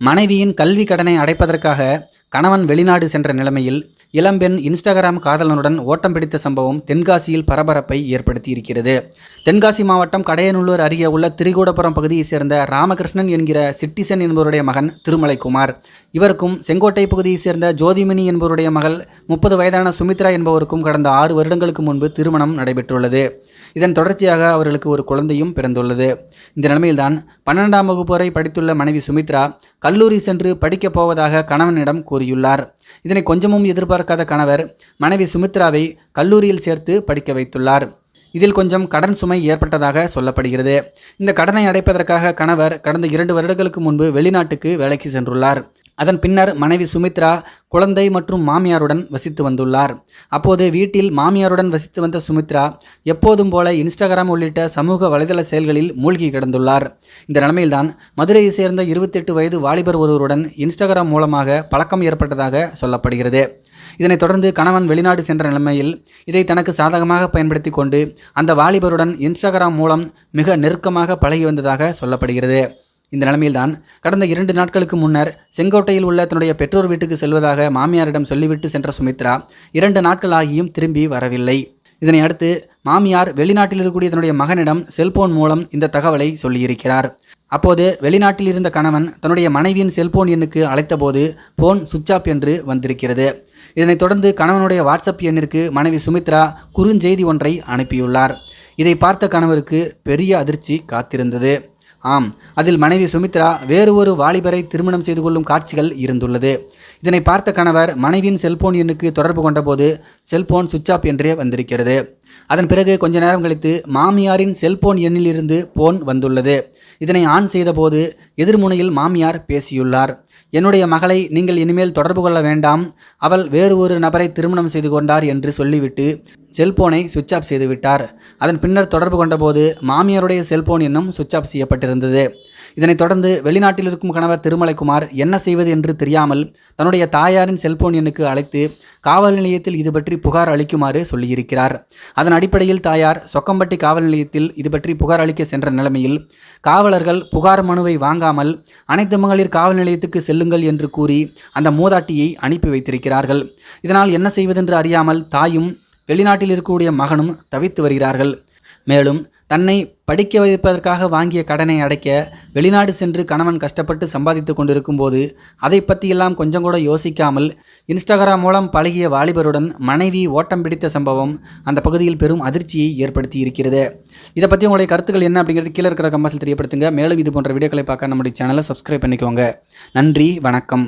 மனைவியின் கல்வி கடனை அடைப்பதற்காக கணவன் வெளிநாடு சென்ற நிலைமையில் இளம்பெண் இன்ஸ்டாகிராம் காதலனுடன் ஓட்டம் பிடித்த சம்பவம் தென்காசியில் பரபரப்பை ஏற்படுத்தி இருக்கிறது தென்காசி மாவட்டம் கடையநல்லூர் அருகே உள்ள திரிகூடபுரம் பகுதியைச் சேர்ந்த ராமகிருஷ்ணன் என்கிற சிட்டிசன் என்பவருடைய மகன் திருமலைக்குமார். இவருக்கும் செங்கோட்டை பகுதியைச் சேர்ந்த ஜோதிமணி என்பவருடைய மகள் முப்பது வயதான சுமித்ரா என்பவருக்கும் கடந்த ஆறு வருடங்களுக்கு முன்பு திருமணம் நடைபெற்றுள்ளது. இதன் தொடர்ச்சியாக அவர்களுக்கு ஒரு குழந்தையும் பிறந்துள்ளது. இந்த நிலைமையில்தான் பன்னெண்டாம் வகுப்பு வரை படித்துள்ள மனைவி சுமித்ரா கல்லூரி சென்று படிக்கப் போவதாக கணவனிடம் கூறியுள்ளார். இதனை கொஞ்சமும் எதிர்பார்க்காத கணவர் மனைவி சுமித்ராவை கல்லூரியில் சேர்த்து படிக்க வைத்துள்ளார். இதில் கொஞ்சம் கடன் சுமை ஏற்பட்டதாக சொல்லப்படுகிறது. இந்த கடனை அடைப்பதற்காக கணவர் கடந்த இரண்டு வருடங்களுக்கு முன்பு வெளிநாட்டுக்கு வேலைக்கு சென்றுள்ளார். அதன் பின்னர் மனைவி சுமித்ரா குழந்தை மற்றும் மாமியாருடன் வசித்து வந்துள்ளார். அப்போது வீட்டில் மாமியாருடன் வசித்து வந்த சுமித்ரா எப்போதும் போல இன்ஸ்டாகிராம் உள்ளிட்ட சமூக வலைதள செயல்களில் மூழ்கி கிடந்துள்ளார். இந்த நிலைமையில்தான் மதுரையை சேர்ந்த இருபத்தெட்டு வயது வாலிபர் ஒருவருடன் இன்ஸ்டாகிராம் மூலமாக பழக்கம் ஏற்பட்டதாக சொல்லப்படுகிறது. இதனைத் தொடர்ந்து கணவன் வெளிநாடு சென்ற நிலைமையில் இதை தனக்கு சாதகமாக பயன்படுத்தி கொண்டு அந்த வாலிபருடன் இன்ஸ்டாகிராம் மூலம் மிக நெருக்கமாக பழகி வந்ததாக சொல்லப்படுகிறது. இந்த நிலைமையில்தான் கடந்த இரண்டு நாட்களுக்கு முன்னர் செங்கோட்டையில் உள்ள தன்னுடைய பெற்றோர் வீட்டுக்கு செல்வதாக மாமியாரிடம் சொல்லிவிட்டு சென்ற சுமித்ரா இரண்டு நாட்கள் ஆகியும் திரும்பி வரவில்லை. இதனை அடுத்து மாமியார் வெளிநாட்டில் இருக்கக்கூடிய தன்னுடைய மகனிடம் செல்போன் மூலம் இந்த தகவலை சொல்லியிருக்கிறார். அப்போது வெளிநாட்டில் இருந்த கணவன் தன்னுடைய மனைவியின் செல்போன் எண்ணுக்கு அழைத்தபோது போன் சுவிட்ச் ஆஃப் என்று வந்திருக்கிறது. இதனைத் தொடர்ந்து கணவனுடைய வாட்ஸ்அப் எண்ணிற்கு மனைவி சுமித்ரா குறுஞ்செய்தி ஒன்றை அனுப்பியுள்ளார். இதை பார்த்த கணவருக்கு பெரிய அதிர்ச்சி காத்திருந்தது. ஆம் அதில் மனைவி சுமித்ரா வேறு ஒரு வாலிபரை திருமணம் செய்து கொள்ளும் காட்சிகள் இருந்துள்ளது. இதனை பார்த்த கணவர் மனைவியின் செல்போன் எண்ணுக்கு தொடர்பு கொண்டபோது செல்போன் சுவிட்ச் ஆஃப் என்றே வந்திருக்கிறது. அதன் பிறகு கொஞ்ச நேரம் கழித்து மாமியாரின் செல்போன் எண்ணிலிருந்து போன் வந்துள்ளது. இதனை ஆன் செய்தபோது எதிர்முனையில் மாமியார் பேசியுள்ளார். என்னுடைய மகளை நீங்கள் இனிமேல் தொடர்பு கொள்ள வேண்டாம். அவள் வேறு ஒரு நபரை திருமணம் செய்து கொண்டார் என்று சொல்லிவிட்டு செல்போனை சுவிட்ச் ஆஃப் செய்துவிட்டார். அதன் பின்னர் தொடர்பு கொண்டபோது மாமியாருடைய செல்போன் எண்ணும் சுவிட்ச் ஆஃப் செய்யப்பட்டிருந்தது. இதனைத் தொடர்ந்து வெளிநாட்டில் இருக்கும் கணவர் திருமலைக்குமார் என்ன செய்வது என்று தெரியாமல் தன்னுடைய தாயாரின் செல்போன் எண்ணுக்கு அழைத்து காவல் நிலையத்தில் இது பற்றி புகார் அளிக்குமாறு சொல்லியிருக்கிறார். அதன் அடிப்படையில் தாயார் சொக்கம்பட்டி காவல் நிலையத்தில் இது பற்றி புகார் அளிக்க சென்ற நிலைமையில் காவலர்கள் புகார் மனுவை வாங்காமல் அனைத்து மகளிர் காவல் நிலையத்துக்கு செல்லுங்கள் என்று கூறி அந்த மூதாட்டியை அனுப்பி வைத்திருக்கிறார்கள். இதனால் என்ன செய்வதென்று அறியாமல் தாயும் வெளிநாட்டில் இருக்கக்கூடிய மகனும் தவித்து வருகிறார்கள். மேலும் தன்னை படிக்க வைப்பதற்காக வாங்கிய கடனை அடைக்க வெளிநாடு சென்று கணவன் கஷ்டப்பட்டு சம்பாதித்து கொண்டிருக்கும் போது அதை பற்றியெல்லாம் கொஞ்சம் கூட யோசிக்காமல் இன்ஸ்டாகிராம் மூலம் பழகிய வாலிபருடன் மனைவி ஓட்டம் பிடித்த சம்பவம் அந்த பகுதியில் பெரும் அதிர்ச்சியை ஏற்படுத்தி இருக்கிறது இதை பற்றி உங்களுடைய கருத்துக்கள் என்ன அப்படிங்கிறது கீழே இருக்கிற கம்பாசில் தெரியப்படுத்துங்க. மேலும் இது போன்ற வீடியோக்களை பார்க்க நம்முடைய சேனலை சப்ஸ்கிரைப் பண்ணிக்கோங்க. நன்றி வணக்கம்.